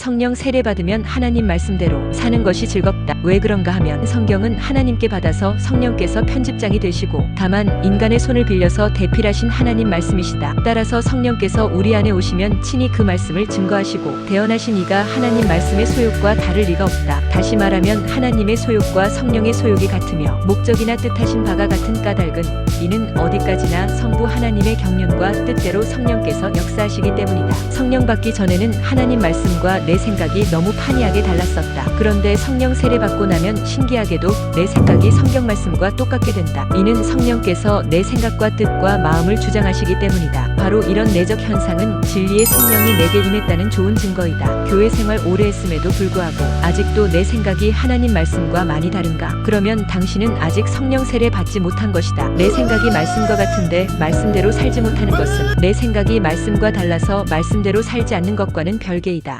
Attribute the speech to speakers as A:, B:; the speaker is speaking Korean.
A: 성령 세례 받으면 하나님 말씀대로 사는 것이 즐겁다. 왜 그런가 하면 성경은 하나님께 받아서 성령께서 편집장이 되시고 다만 인간의 손을 빌려서 대필하신 하나님 말씀이시다. 따라서 성령께서 우리 안에 오시면 친히 그 말씀을 증거하시고 대언하신 이가 하나님 말씀의 소욕과 다를 리가 없다. 다시 말하면 하나님의 소욕과 성령의 소욕이 같으며 목적이나 뜻하신 바가 같은 까닭은 이는 어디까지나 성부 하나님의 경륜과 뜻대로 성령께서 역사하시기 때문이다. 성령 받기 전에는 하나님 말씀과 내 생각이 너무 판이하게 달랐었다. 그런데 성령 세례 받고 나면 신기하게도 내 생각이 성경 말씀과 똑같게 된다. 이는 성령께서 내 생각과 뜻과 마음을 주장하시기 때문이다. 바로 이런 내적 현상은 진리의 성령이 내게 임했다는 좋은 증거이다. 교회 생활 오래 했음에도 불구하고 아직도 내 생각이 하나님 말씀과 많이 다른가? 그러면 당신은 아직 성령 세례 받지 못한 것이다. 내 생각이 말씀과 같은데 말씀대로 살지 못하는 것은 내 생각이 말씀과 달라서 말씀대로 살지 않는 것과는 별개이다.